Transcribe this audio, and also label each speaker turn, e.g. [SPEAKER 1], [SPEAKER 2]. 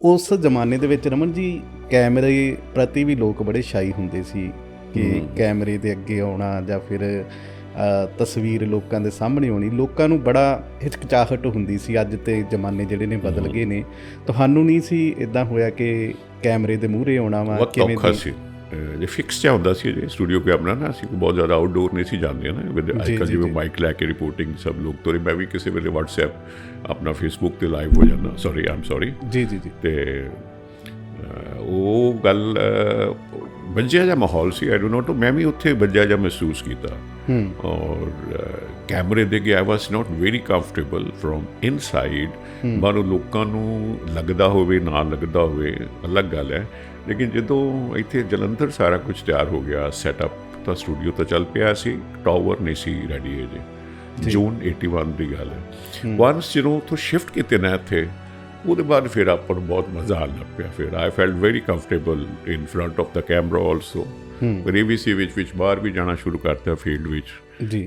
[SPEAKER 1] ਉਸ ਜ਼ਮਾਨੇ ਦੇ ਵਿੱਚ ਰਮਨ ਜੀ ਕੈਮਰੇ ਪ੍ਰਤੀ ਵੀ ਲੋਕ ਬੜੇ ਸ਼ਾਈ ਹੁੰਦੇ ਸੀ ਕਿ ਕੈਮਰੇ ਦੇ ਅੱਗੇ ਆਉਣਾ ਜਾਂ ਫਿਰ ਤਸਵੀਰ ਲੋਕਾਂ ਦੇ ਸਾਹਮਣੇ ਆਉਣੀ। ਲੋਕਾਂ ਨੂੰ ਬੜਾ ਹਿਚਕਚਾਹਟ ਹੁੰਦੀ ਸੀ ਅੱਜ ਤੇ ਜ਼ਮਾਨੇ ਜਿਹੜੇ ਨੇ ਬਦਲ ਗਏ ਨੇ। ਤੁਹਾਨੂੰ ਨਹੀਂ ਸੀ ਇਦਾਂ ਹੋਇਆ ਕਿ ਕੈਮਰੇ ਦੇ ਮੂਹਰੇ ਆਉਣਾ ਵਾ
[SPEAKER 2] ਔਖਾ
[SPEAKER 1] ਦੀ-
[SPEAKER 2] ਜੇ ਫਿਕਸ ਜਿਹਾ ਹੁੰਦਾ ਸੀ ਜੇ ਸਟੂਡੀਓ ਕੈਮਰਾ ਨਾ ਅਸੀਂ ਕੋਈ ਬਹੁਤ ਜ਼ਿਆਦਾ ਆਊਟਡੋਰ ਨਹੀਂ ਸੀ ਜਾਂਦੇ ਨਾ ਅੱਜਕੱਲ ਜਿਵੇਂ। ਮਾਈਕ ਲੈ ਕੇ ਰਿਪੋਰਟਿੰਗ ਸਭ ਲੋਕ ਤੋਰੇ ਮੈਂ ਵੀ ਕਿਸੇ ਵੇਲੇ WhatsApp ਆਪਣਾ Facebook ਤੇ ਲਾਈਵ ਹੋ ਜਾਂਦਾ ਸੌਰੀ ਆਮ ਸੌਰੀ
[SPEAKER 1] ਜੀ ਜੀ ਜੀ।
[SPEAKER 2] ਤੇ ਉਹ ਗੱਲ ਵੱਜਿਆ ਜਿਹਾ ਮਾਹੌਲ ਸੀ ਆਈ ਡੋ ਨੋਟ ਮੈਂ ਵੀ ਉੱਥੇ ਵੱਜਿਆ ਜਿਹਾ ਮਹਿਸੂਸ ਕੀਤਾ। ਔਰ ਕੈਮਰੇ ਦੇ ਕੇ I was not very comfortable from inside ਮਾਨੋ ਲੋਕਾਂ ਨੂੰ ਲੱਗਦਾ ਹੋਵੇ ਨਾ ਲੱਗਦਾ ਹੋਵੇ ਅਲੱਗ ਗੱਲ ਹੈ। ਲੇਕਿਨ ਜਦੋਂ ਇੱਥੇ ਜਲੰਧਰ ਸਾਰਾ ਕੁਝ ਤਿਆਰ ਹੋ ਗਿਆ ਸੈਟਅਪ ਤਾਂ ਸਟੂਡੀਓ ਤਾਂ ਚੱਲ ਪਿਆ ਸੀ ਟਾਵਰ ਨਹੀਂ ਸੀ ਰੈਡੀ ਅਜੇ ਜੂਨ 81 ਦੀ ਗੱਲ ਹੈ। ਵਾਂਸ ਜਦੋਂ ਉੱਥੋਂ ਸ਼ਿਫਟ ਕੀਤੇ ਨਾ ਇੱਥੇ ਉਹਦੇ ਬਾਅਦ ਫਿਰ ਆਪਾਂ ਨੂੰ ਬਹੁਤ ਮਜ਼ਾ ਆਉਣ ਲੱਗ ਪਿਆ ਫਿਰ। I felt very comfortable in front of the camera also ਫਿਰ ABC ਵਿੱਚ ਵਿੱਚ ਬਾਹਰ ਵੀ ਜਾਣਾ ਸ਼ੁਰੂ ਕਰਤਾ ਫੀਲਡ ਵਿੱਚ।
[SPEAKER 1] ਜੀ।